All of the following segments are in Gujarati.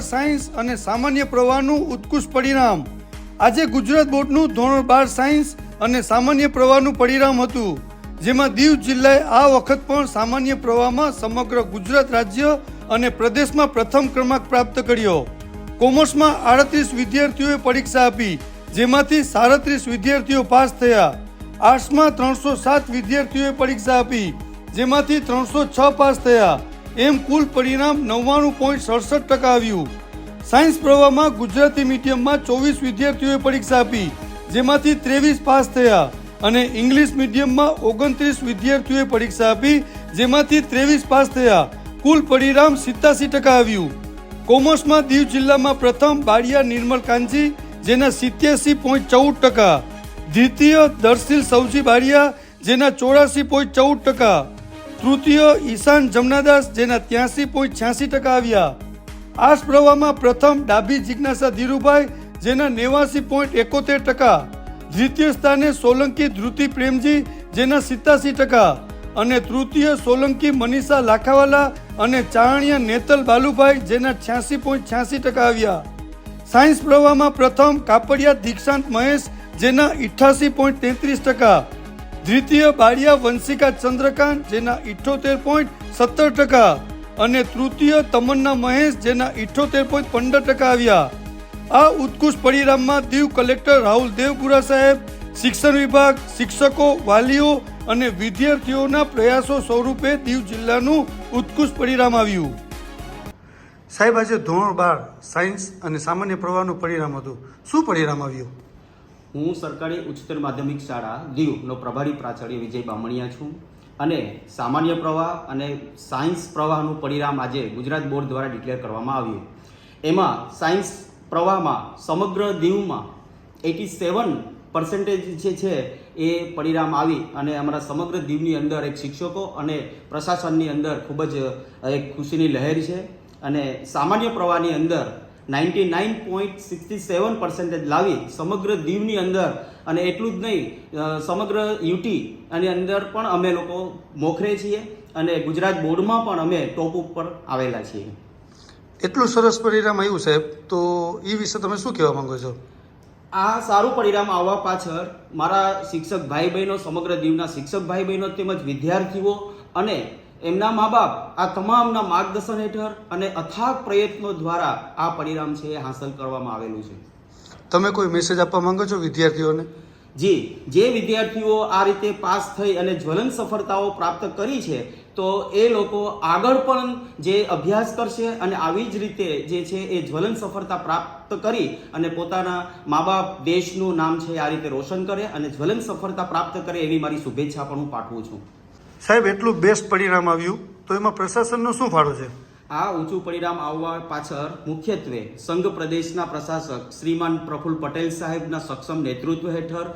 સાયન્સ અને સામાન્ય પ્રવાહનું ઉત્કૃષ્ટ પરિણામ. આજે ગુજરાત બોર્ડનું ધોરણ બાર સાયન્સ અને સામાન્ય પ્રવાહનું પરિણામ હતું, જેમાં દીવ જિલ્લાએ આ વખત પણ સામાન્ય પ્રવાહમાં સમગ્ર ગુજરાત રાજ્ય અને પ્રદેશમાં પ્રથમ ક્રમાંક પ્રાપ્ત કર્યો. કોમર્સમાં આડત્રીસ વિદ્યાર્થીઓએ પરીક્ષા આપી, જેમાંથી સાડત્રીસ વિદ્યાર્થીઓ પાસ થયા. આર્ટ્સમાં ત્રણસો સાત વિદ્યાર્થીઓએ પરીક્ષા આપી, જેમાંથી ત્રણસો છ પાસ થયા. એમ કુલ પરિણામ નવ્વાણું પોઈન્ટ સડસઠ ટકા આવ્યું. સાયન્સ પ્રવાહમાં ગુજરાતી મીડિયમમાં ચોવીસ વિદ્યાર્થીઓએ પરીક્ષા આપી, જેમાંથી ત્રેવીસ પાસ થયા અને ઇંગ્લિશ મીડિયમમાં ઓગણત્રીસ વિદ્યાર્થીઓએ પરીક્ષા આપી, જેમાંથી ત્રેવીસ પાસ થયા. કુલ પરિણામ સિત્તાસી ટકા આવ્યું. કોમર્સમાં દીવ જિલ્લામાં પ્રથમ બાળિયા નિર્મલ કાંજી જેના સિત્યાસી પોઈન્ટ ચૌદ ટકા. દ્વિતીય દર્શિલ સૌજી બારિયા જેના ચોરાસી પોઈન્ટ ચૌદ ટકા. તૃતીય ઈશાન જમનાદાસ, જેના ત્યાસી પોઈન્ટ છ્યાસી ટકા આવ્યા. આ પ્રવાહમાં પ્રથમ ડાભી જિજ્ઞાસા ધીરુભાઈ, જેના નેવાસી પોઈન્ટ એકોતેર ટકા. દ્વિતીય સ્થાને સોલંકી ધ્રુતિ પ્રેમજી, જેના સિત્તાસી ટકા. અને તૃતીય સોલંકી મનીષા લાખાવાલા અને ચારણિયા નેતલ બાલુભાઈ, જેના છ્યાસી પોઈન્ટ છ્યાસી ટકા આવ્યા. સાયન્સ પ્રવાહમાં પ્રથમ કાપડિયા દીક્ષાંત મહેશ, જેના ઇઠ્ઠાસી પોઈન્ટ તેત્રીસ ટકા. દ્વિતીય બાળિયા વંશિકા ચંદ્રકાંત, જેના ઇઠોતેર પોઈન્ટ સત્તર ટકા, અને તૃતીય તમન્ના મહેશ, જેના ઇઠોતેર પોઈન્ટ પંદર ટકા આવ્યા. આ ઉત્કૃષ્ટ પરિણામમાં દીવ કલેક્ટર રાહુલ દેવપુરા સાહેબ, શિક્ષણ વિભાગ, શિક્ષકો, વાલીઓ અને વિદ્યાર્થીઓના પ્રયાસો સ્વરૂપે દીવ જિલ્લાનું ઉત્કૃષ્ટ પરિણામ આવ્યું. સાહેબ, આજે ધોરણ બાર સાયન્સ અને સામાન્ય પ્રવાહનું પરિણામ હતું. શું પરિણામ આવ્યું? હું સરકારી ઉચ્ચતર માધ્યમિક શાળા દીવનો પ્રભારી પ્રાચાર્ય વિજય બામણિયા છું અને સામાન્ય પ્રવાહ અને સાયન્સ પ્રવાહનું પરિણામ આજે ગુજરાત બોર્ડ દ્વારા ડિક્લેર કરવામાં આવ્યું. એમાં સાયન્સ પ્રવાહમાં સમગ્ર દીવમાં એટી સેવન પર્સન્ટેજ જે છે એ પરિણામ આવી અને અમારા સમગ્ર દીવની અંદર એક શિક્ષકો અને પ્રશાસનની અંદર ખૂબ જ એક ખુશીની લહેર છે અને સામાન્ય પ્રવાહની અંદર ninety nine point sixty seven percentage લાવી સમગ્ર દીવની અંદર અને એટલું જ નહીં સમગ્ર યુટી અને અંદર પણ અમે લોકો મોખરે છીએ અને ગુજરાત બોર્ડમાં પણ અમે ટોપ ઉપર આવેલા છીએ. એટલું સરસ પરિણામ આવ્યું સાહેબ તો એ વિશે તમે શું કહેવા માંગો છો? આ સારું પરિણામ આવવા પાછળ મારા શિક્ષક ભાઈ બહેનો સમગ્ર દીવના શિક્ષક ભાઈ બહેનો તેમજ વિદ્યાર્થીઓ અને એમના મા બાપ આ તમામના માર્ગદર્શન હેઠળ અને અથાગ પ્રયત્નો દ્વારા આ પરિણામ છે એ હાંસલ કરવામાં આવેલું છે. તમે કોઈ મેસેજ આપવા માંગો છો વિદ્યાર્થીઓને? જી જે વિદ્યાર્થીઓ આ રીતે પાસ થઈ અને જ્વલન સફળતાઓ પ્રાપ્ત કરી છે તો એ લોકો આગળ પણ જે અભ્યાસ કરશે અને આવી જ રીતે જે છે એ જ્વલન સફળતા પ્રાપ્ત કરી અને પોતાના મા બાપ દેશનું નામ છે આ રીતે રોશન કરે અને જ્વલન સફળતા પ્રાપ્ત કરે એવી મારી શુભેચ્છા પણ હું પાઠવું છું. સાહેબ, એટલું બેસ્ટ પરિણામ આવ્યું, તો એમાં પ્રશાસનનો શું ફાળો છે? આ ઊંચું પરિણામ આવવા પાછળ મુખ્યત્વે સંઘ પ્રદેશના પ્રશાસક શ્રીમાન પ્રફુલ્લ પટેલ સાહેબના સક્ષમ નેતૃત્વ હેઠળ,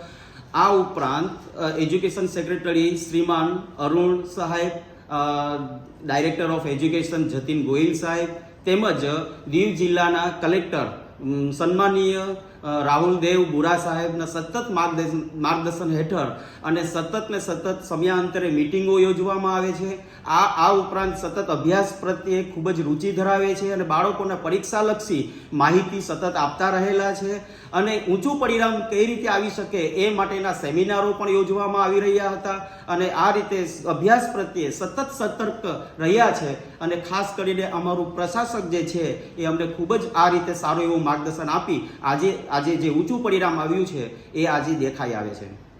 આ ઉપરાંત એજ્યુકેશન સેક્રેટરી શ્રીમાન અરુણ સાહેબ director of education Jatin Gohil સાહેબ, તેમજ દીવ જિલ્લાના કલેક્ટર સન્માનીય રાહુલ દેવ બુરા સાહેબના સતત માર્ગદર્શન માર્ગદર્શન હેઠળ અને સતત ને સતત સમયાંતરે મિટિંગો યોજવામાં આવે છે. આ આ ઉપરાંત સતત અભ્યાસ પ્રત્યે ખૂબ જ રુચિ ધરાવે છે અને બાળકોને પરીક્ષાલક્ષી માહિતી સતત આપતા રહેલા છે. અને ઊંચું પરિણામ કઈ રીતે આવી શકે એ માટેના સેમિનારો પણ યોજવામાં આવી રહ્યા હતા અને આ રીતે અભ્યાસ પ્રત્યે સતત સતર્ક રહ્યા છે. અને ખાસ કરીને અમારું પ્રશાસક જે છે એ અમને ખૂબ જ આ રીતે સારું એવું માર્ગદર્શન આપી આજે આજે જે ઊંચું પરિણામ આવ્યું છે એ આજે દેખાઈ આવે છે.